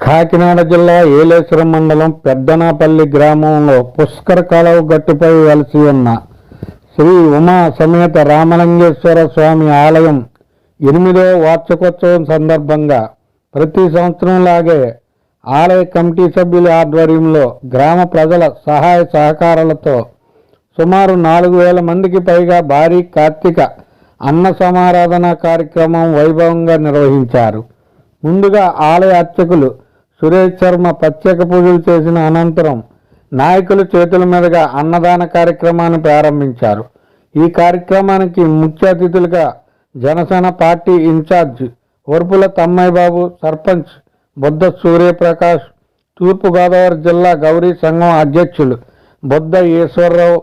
కాకినాడ జిల్లా ఏలేశ్వరం మండలం పెద్దనాపల్లి గ్రామంలో పుష్కర కాలువ గట్టుపై వలసి ఉన్న శ్రీ ఉమా సమేత రామలింగేశ్వర స్వామి ఆలయం ఎనిమిదో వార్షికోత్సవం సందర్భంగా ప్రతి సంవత్సరంలాగే ఆలయ కమిటీ సభ్యుల ఆధ్వర్యంలో గ్రామ ప్రజల సహాయ సహకారాలతో సుమారు నాలుగు వేల మందికి పైగా భారీ కార్తీక అన్న సమారాధన కార్యక్రమం వైభవంగా నిర్వహించారు. ముందుగా ఆలయ అర్చకులు సురేష్ శర్మ ప్రత్యేక పూజలు చేసిన అనంతరం నాయకులు చేతుల మీదుగా అన్నదాన కార్యక్రమాన్ని ప్రారంభించారు. ఈ కార్యక్రమానికి ముఖ్య అతిథులుగా జనసేన పార్టీ ఇన్ఛార్జ్ వరుపుల తమ్మయ్య బాబు సర్పంచ్ బుద్ధ సూర్యప్రకాష్ తూర్పుగోదావరి జిల్లా గౌరీ సంఘం అధ్యక్షులు బుద్ధ ఈశ్వరరావు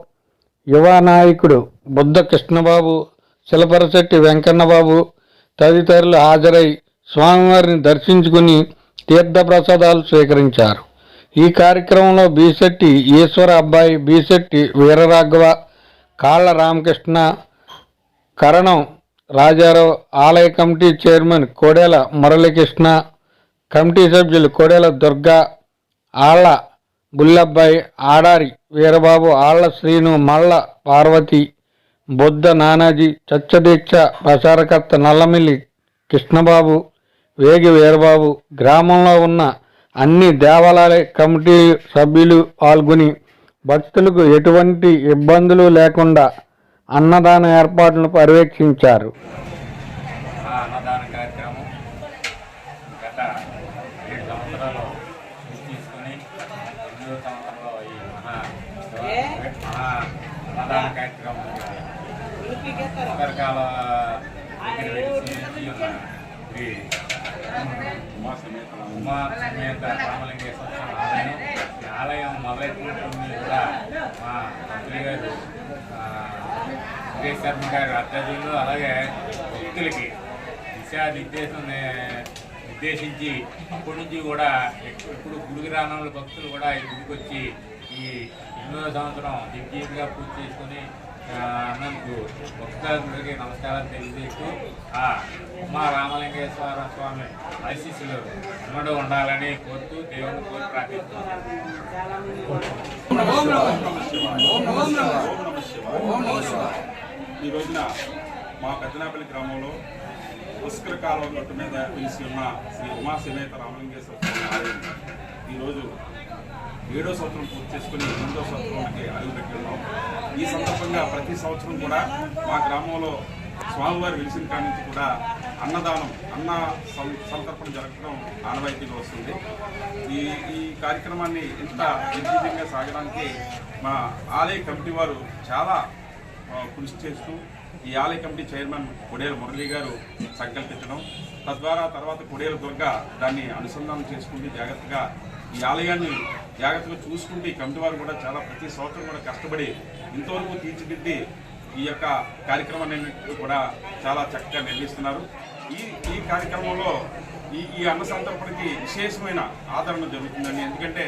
యువ నాయకుడు బుద్ధ కృష్ణబాబు శిలపరశెట్టి వెంకన్నబాబు తదితరులు హాజరై స్వామివారిని దర్శించుకుని తీర్థప్రసాదాలు స్వీకరించారు. ఈ కార్యక్రమంలో బీశెట్టి ఈశ్వర అబ్బాయి బీశెట్టి వీరరాఘవ కాళ్ళ రామకృష్ణ కరణం రాజారావు ఆలయ committee chairman Kodela Muralikrishna committee సభ్యులు కోడేల దుర్గా ఆళ్ళ బుల్లబ్బాయి ఆడారి వీరబాబు ఆళ్ళ శ్రీను మల్ల పార్వతి బుద్ధ నానాజీ చచ్చదీక్ష ప్రచారకర్త నల్లమిల్లి కృష్ణబాబు వేగి వీరబాబు గ్రామంలో ఉన్న అన్ని దేవాలయ కమిటీ సభ్యులు పాల్గొని భక్తులకు ఎటువంటి ఇబ్బందులు లేకుండా అన్నదాన ఏర్పాట్లను పర్యవేక్షించారు. అన్నదాన కార్యక్రమం గత ఏడు సంవత్సరాలు ఎనిమిదో సంవత్సరంలో ఈ మహా మహా అన్నదాన కార్యక్రమం రకరకాల దగ్గర ఉమా సమేత ఉమా సమేత రామలింగేశ్వర ఆలయం ఈ ఆలయం మొదలైనటువంటి కూడా మా మంత్రి గారు సురేష్ శర్మ గారి అత్యధికులు అలాగే భక్తులకి దిశానిర్దేశం నిర్దేశించి అప్పటి నుంచి కూడా ఇప్పుడు ఎప్పుడు గుడికి భక్తులు కూడా ఈ గుడికి వచ్చి ఈ ఎనిమిదో సంవత్సరం దిగ్జీవిగా పూర్తి చేసుకొని మీకు భక్తులందరికీ నమస్కారాలు తెలియజేస్తూ ఆ ఉమా రామలింగేశ్వర స్వామి ఆశీస్సులు ఉమ్మడి ఉండాలని కోరుతూ దేవుని కోరి ప్రార్థిస్తున్నాను ఈ రోజున మా పెద్దనాపల్లి గ్రామంలో పుష్కర కాలువ గట్టు మీద పిలిచి ఉన్న శ్రీ ఉమా రామలింగేశ్వర స్వామి ఆలయం ఈరోజు ఏడో సంవత్సరం పూర్తి చేసుకుని ఎనిమిదో సంవత్సరానికి అడుగుపెట్టి ఉన్నాం. ఈ సందర్భంగా ప్రతి సంవత్సరం కూడా మా గ్రామంలో స్వామివారి వెలిసిన కాడి నుంచి కూడా అన్నదానం అన్న సం- సంతర్పణ జరగడం ఆనవాయితీగా వస్తుంది. ఈ ఈ కార్యక్రమాన్ని ఇంత నిర్జీవంగా సాగడానికి మా ఆలయ కమిటీ వారు చాలా కృషి చేస్తూ ఈ ఆలయ కమిటీ చైర్మన్ కొడేల మురళి గారు సంకల్పించడం తద్వారా తర్వాత కొడేల దుర్గ దాన్ని అనుసంధానం చేసుకుంటూ జాగ్రత్తగా ఈ ఆలయాన్ని జాగ్రత్తగా చూసుకుంటూ ఈ కమిటీ వారు కూడా చాలా ప్రతి సంవత్సరం కూడా కష్టపడి ఇంతవరకు తీర్చిదిద్ది ఈ యొక్క కార్యక్రమాన్ని కూడా చాలా చక్కగా నిర్మిస్తున్నారు ఈ ఈ కార్యక్రమంలో ఈ ఈ అన్న సంతర్పణకి విశేషమైన ఆదరణ జరుగుతుందండి. ఎందుకంటే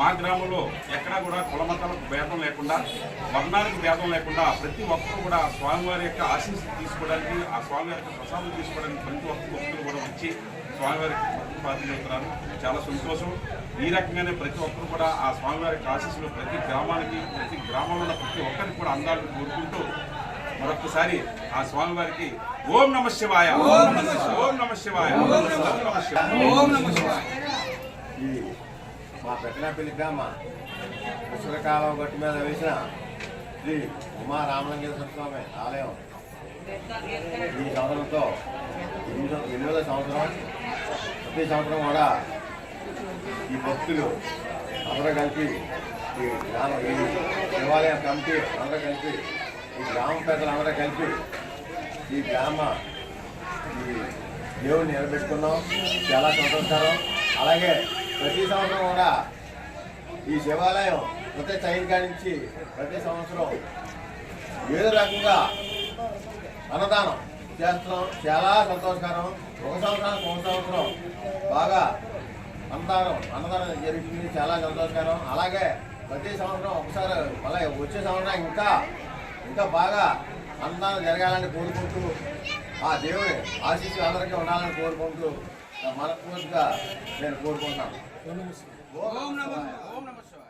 మా గ్రామంలో ఎక్కడా కూడా కులమతాలకు భేదం లేకుండా వర్ణాలకు భేదం లేకుండా ప్రతి ఒక్కరు కూడా స్వామివారి యొక్క ఆశీస్సు తీసుకోవడానికి ఆ స్వామివారి యొక్క ప్రసాదం తీసుకోవడానికి ప్రతి ఒక్క భక్తులు కూడా వచ్చి స్వామివారికి పాత్రలు అవుతున్నారు చాలా సంతోషం. ఈ రకంగానే ప్రతి ఒక్కరు కూడా ఆ స్వామివారి ఆశీస్సులు ప్రతి గ్రామానికి ప్రతి గ్రామంలో ఉన్న ప్రతి ఒక్కరికి కూడా అందాలని కోరుకుంటూ మరొకసారి ఆ స్వామివారికి ఓం నమ శివాయ. ఓం నమ శివాయ. ఓం నమ శివాయ. ఈ మా పెట్టనపల్లి గ్రామ పుస్తకాలం గట్టు మీద వేసిన శ్రీ ఉమా రామలింగేశ్వర స్వామి ఆలయం. ఈ సంవత్సరంతో ఎనిమిదో ఎనిమిదో సంవత్సరం. ప్రతి సంవత్సరం కూడా ఈ భక్తులు అందరూ కలిపి ఈ గ్రామ ఈ దేవాలయ కమిటీ అందరూ కలిపి ఈ గ్రామ పెద్దలు అందరూ కలిపి ఈ గ్రామ ఈ దేవుడిని నిలబెట్టుకున్నాం చాలా సంతోషకరం. అలాగే ప్రతి సంవత్సరం కూడా ఈ శివాలయం ప్రతి చైన్ నుంచి ప్రతి సంవత్సరం ఏదో రకంగా అన్నదానం చేస్తున్నాం. చాలా సంతోషకరం. ఒక సంవత్సరానికి ఒక సంవత్సరం బాగా అన్నదానం అన్నదానం జరుగుతుంది చాలా సంతోషకరం. అలాగే ప్రతి సంవత్సరం ఒకసారి మళ్ళీ వచ్చే సంవత్సరం ఇంకా ఇంకా బాగా అన్నదానం జరగాలని కోరుకుంటూ ఆ దేవుని ఆశీస్సులు అందరికీ ఉండాలని కోరుకుంటూ మనస్ఫూర్తిగా నేను కోరుకుంటున్నాను. ఓం నమః